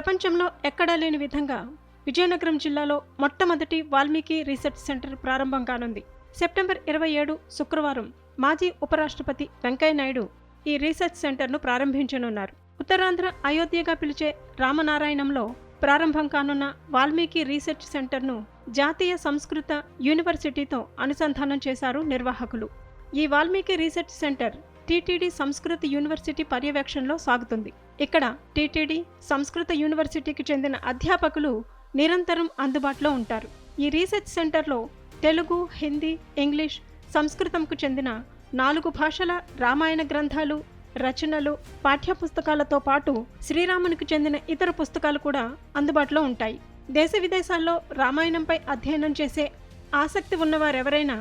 ప్రపంచంలో ఎక్కడా లేని విధంగా విజయనగరం జిల్లాలో మొట్టమొదటి వాల్మీకి రీసెర్చ్ సెంటర్ ప్రారంభం కానుంది. సెప్టెంబర్ ఇరవై ఏడు శుక్రవారం మాజీ ఉపరాష్ట్రపతి వెంకయ్యనాయుడు ఈ రీసెర్చ్ సెంటర్ను ప్రారంభించనున్నారు. ఉత్తరాంధ్ర అయోధ్యగా పిలిచే రామనారాయణంలో ప్రారంభం కానున్న వాల్మీకి రీసెర్చ్ సెంటర్ను జాతీయ సంస్కృత యూనివర్సిటీతో అనుసంధానం చేశారు నిర్వాహకులు. ఈ వాల్మీకి రీసెర్చ్ సెంటర్ టీటీడీ సంస్కృత యూనివర్సిటీ పర్యవేక్షణలో సాగుతుంది. ఇక్కడ టీటీడీ సంస్కృత యూనివర్సిటీకి చెందిన అధ్యాపకులు నిరంతరం అందుబాటులో ఉంటారు. ఈ రీసెర్చ్ సెంటర్లో తెలుగు హిందీ ఇంగ్లీష్ సంస్కృతంకు చెందిన నాలుగు భాషల రామాయణ గ్రంథాలు రచనలు పాఠ్యపుస్తకాలతో పాటు శ్రీరామునికి చెందిన ఇతర పుస్తకాలు కూడా అందుబాటులో ఉంటాయి. దేశ విదేశాల్లో రామాయణంపై అధ్యయనం చేసే ఆసక్తి ఉన్నవారెవరైనా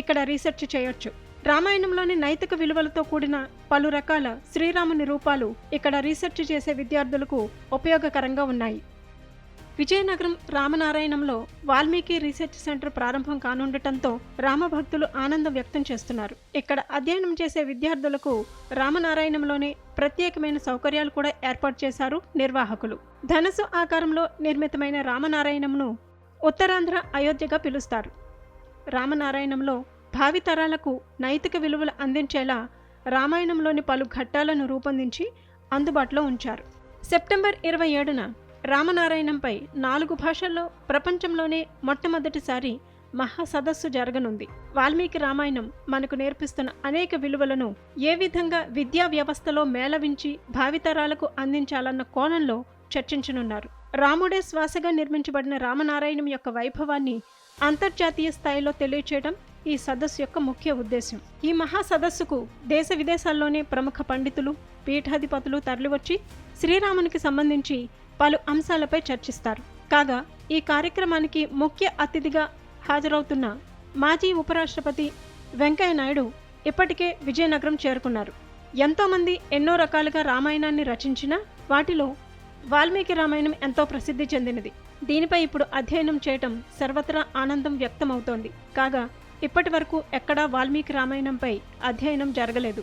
ఇక్కడ రీసెర్చ్ చేయొచ్చు. రామాయణంలోని నైతిక విలువలతో కూడిన పలు రకాల శ్రీరాముని రూపాలు ఇక్కడ రీసెర్చ్ చేసే విద్యార్థులకు ఉపయోగకరంగా ఉన్నాయి. విజయనగరం రామనారాయణంలో వాల్మీకి రీసెర్చ్ సెంటర్ ప్రారంభం కానుండటంతో రామభక్తులు ఆనందం వ్యక్తం చేస్తున్నారు. ఇక్కడ అధ్యయనం చేసే విద్యార్థులకు రామనారాయణంలోనే ప్రత్యేకమైన సౌకర్యాలు కూడా ఏర్పాటు చేశారు నిర్వాహకులు. ధనసు ఆకారంలో నిర్మితమైన రామనారాయణంను ఉత్తరాంధ్ర అయోధ్యగా పిలుస్తారు. రామనారాయణంలో భావితరాలకు నైతిక విలువలు అందించేలా రామాయణంలోని పలు ఘట్టాలను రూపొందించి అందుబాటులో ఉంచారు. సెప్టెంబర్ ఇరవై ఏడున రామనారాయణంపై నాలుగు భాషల్లో ప్రపంచంలోనే మొట్టమొదటిసారి మహా సదస్సు జరగనుంది. వాల్మీకి రామాయణం మనకు నేర్పిస్తున్న అనేక విలువలను ఏ విధంగా విద్యా వ్యవస్థలో మేళవించి భావితరాలకు అందించాలన్న కోణంలో చర్చించనున్నారు. రాముడే శ్వాసగా నిర్మించబడిన రామనారాయణం యొక్క వైభవాన్ని అంతర్జాతీయ స్థాయిలో తెలియచేయడం ఈ సదస్సు యొక్క ముఖ్య ఉద్దేశం ఈ మహా సదస్సుకు దేశ విదేశాల్లోనే ప్రముఖ పండితులు పీఠాధిపతులు తరలివచ్చి శ్రీరామునికి సంబంధించి పలు అంశాలపై చర్చిస్తారు. కాగా ఈ కార్యక్రమానికి ముఖ్య అతిథిగా హాజరవుతున్న మాజీ ఉపరాష్ట్రపతి వెంకయ్య నాయుడు ఇప్పటికే విజయనగరం చేరుకున్నారు. ఎంతోమంది ఎన్నో రకాలుగా రామాయణాన్ని రచించినా వాటిలో వాల్మీకి రామాయణం ఎంతో ప్రసిద్ధి చెందినది. దీనిపై ఇప్పుడు అధ్యయనం చేయటం సర్వత్రా ఆనందం వ్యక్తమవుతోంది. కాగా ఇప్పటి వరకు ఎక్కడా వాల్మీకి రామాయణంపై అధ్యయనం జరగలేదు.